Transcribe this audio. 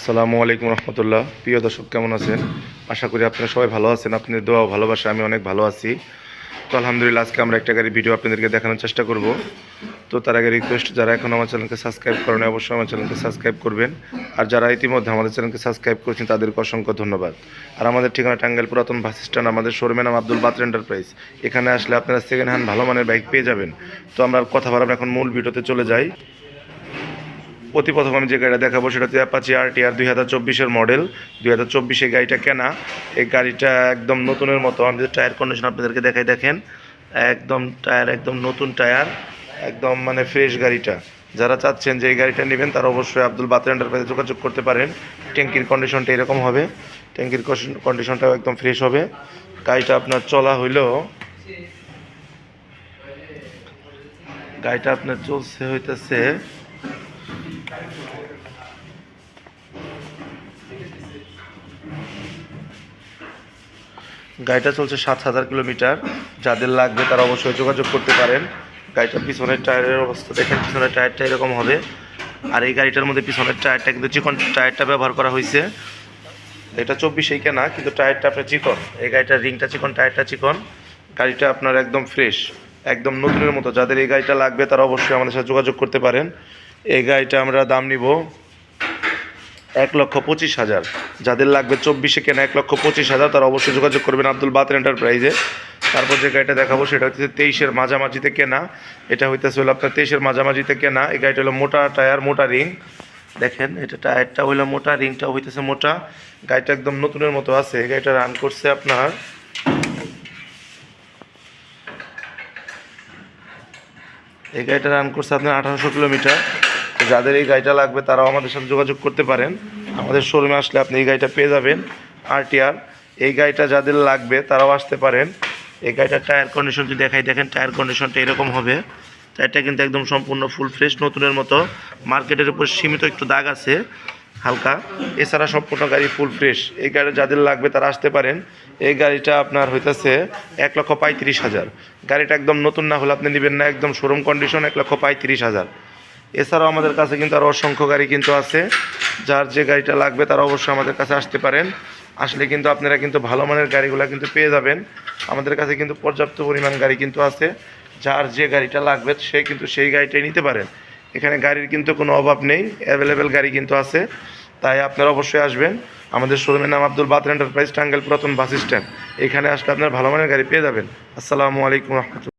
আসসালামু আলাইকুম রহমতুল্লাহ। প্রিয় দর্শক, কেমন আছেন? আশা করি আপনারা সবাই ভালো আছেন। আপনাদের দোয়া ভালোবাসা আমি অনেক ভালো আছি। তো আলহামদুলিল্লাহ, আজকে আমরা একটা গাড়ি ভিডিও আপনাদেরকে দেখানোর চেষ্টা করব। তো তার আগে রিকোয়েস্ট যারা এখন আমার চ্যানেলকে সাবস্ক্রাইব করেন, অবশ্যই আমার চ্যানেলকে সাবস্ক্রাইব করবেন। আর যারা ইতিমধ্যে আমাদের চ্যানেলকে সাবস্ক্রাইব করেছেন, তাদেরকে অসংখ্য ধন্যবাদ। আর আমাদের ঠিকানা টাঙ্গাইল পুরাতন বাস স্ট্যান্ড, আমাদের শোরুমের নাম আব্দুল বাতর এন্টারপ্রাইজ এখানে আসলে আপনারা সেকেন্ড হ্যান্ড ভালো মানের বাইক পেয়ে যাবেন। তো আমরা কথা বলার এখন মূল ভিডিওতে চলে যাই। অতি প্রথম আমি যে গাড়িটা দেখাবো সেটা হচ্ছে অ্যাপাচি আর টি আর দুই হাজার চব্বিশের মডেল। দুই হাজার চব্বিশে গাড়িটা কেনা। এই গাড়িটা একদম নতুনের মতো। আমি টায়ার কন্ডিশন আপনাদেরকে দেখাই, দেখেন। একদম টায়ার একদম নতুন টায়ার একদম মানে ফ্রেশ গাড়িটা। যারা চাচ্ছেন যে এই গাড়িটা নেবেন, তারা অবশ্যই আব্দুল বাতের এন্টারপ্রাইজে যোগাযোগ করতে পারেন। ট্যাঙ্কির কন্ডিশনটা এরকম হবে। ট্যাঙ্কির কন্ডিশনটাও একদম ফ্রেশ হবে। গাড়িটা আপনার চলা হইলেও গাড়িটা আপনার চলছে হইতেছে গাড়িটা চলছে সাত হাজার কিলোমিটার। যাদের লাগবে তারা অবশ্যই যোগাযোগ করতে পারেন। গাড়িটার পিছনের টায়ারের অবস্থা দেখেন, পিছনের টায়ারটা এরকম হবে। আর এই গাড়িটার মধ্যে পিছনের টায়ারটা কিন্তু চিকন টায়ারটা ব্যবহার করা হয়েছে। এটা চব্বিশেই কেনা, কিন্তু টায়ারটা আপনার চিকন। এই গাড়িটার রিংটা চিকন, টায়ারটা চিকন। গাড়িটা আপনার একদম ফ্রেশ, একদম নতুনের মতো। যাদের এই গাড়িটা লাগবে তারা অবশ্যই আমাদের সাথে যোগাযোগ করতে পারেন। এই গাড়িটা আমরা দাম নিব এক লক্ষ পঁচিশ হাজার। যাদের লাগবে চব্বিশে কেনা এক লক্ষ পঁচিশ হাজার, তারা অবশ্যই যোগাযোগ করবেন আব্দুল বাতের এন্টারপ্রাইজে তারপর যে গাড়িটা দেখাবো, সেটা হচ্ছে তেইশের মাঝামাঝিতে কেনা। এটা হইতেছে হলো আপনার তেইশের মাঝামাঝিতে কেনা। এই গাড়িটা হলো মোটা টায়ার, মোটা রিং। দেখেন, এটা টায়ারটা হইল মোটা, রিংটা হইতেছে মোটা। গাড়িটা একদম নতুনের মতো আছে। এই গাড়িটা রান করছে আপনার এই গাড়িটা রান করছে আপনার আঠারোশো কিলোমিটার। যাদের এই গাড়িটা লাগবে তারাও আমাদের সাথে যোগাযোগ করতে পারেন। আমাদের শোরুমে আসলে আপনি এই গাড়িটা পেয়ে যাবেন আরটিআর এই গাড়িটা যাদের লাগবে তারাও আসতে পারেন। এই গাড়িটার টায়ার কন্ডিশন যদি দেখাই, দেখেন টায়ার কন্ডিশনটা এরকম হবে। টায়ারটা কিন্তু একদম সম্পূর্ণ ফুল ফ্রেশ নতুনের মতো। মার্কেটের উপর সীমিত একটু দাগ আছে, হালকা। এছাড়া সম্পূর্ণ গাড়ি ফুল ফ্রেশ এই গাড়ি যাদের লাগবে তারা আসতে পারেন। এই গাড়িটা আপনার হইতেছে এক লক্ষ পঁয়ত্রিশ হাজার। গাড়িটা একদম নতুন না হলে আপনি নেবেন না, একদম শোরুম কন্ডিশন এক লক্ষ পঁয়ত্রিশ হাজার। এছাড়াও আমাদের কাছে কিন্তু আরও অসংখ্য গাড়ি কিন্তু আছে। যার যে গাড়িটা লাগবে তারা অবশ্যই আমাদের কাছে আসতে পারেন। আসলে কিন্তু আপনারা কিন্তু ভালো মানের গাড়িগুলো কিন্তু পেয়ে যাবেন। আমাদের কাছে কিন্তু পর্যাপ্ত পরিমাণ গাড়ি কিন্তু আছে। যার যে গাড়িটা লাগবে সে কিন্তু সেই গাড়িটাই নিতে পারেন। এখানে গাড়ির কিন্তু কোনো অভাব নেই অ্যাভেলেবেল গাড়ি কিন্তু আছে। তাই আপনারা অবশ্যই আসবেন। আমাদের শোরুমের নাম আব্দুল বাতর এন্টারপ্রাইজ টাঙ্গেল পুরাতন বাস স্ট্যান্ড। এখানে আসলে আপনার ভালো মানের গাড়ি পেয়ে যাবেন। আসসালামু আলাইকুম রহমতুল্লাহ।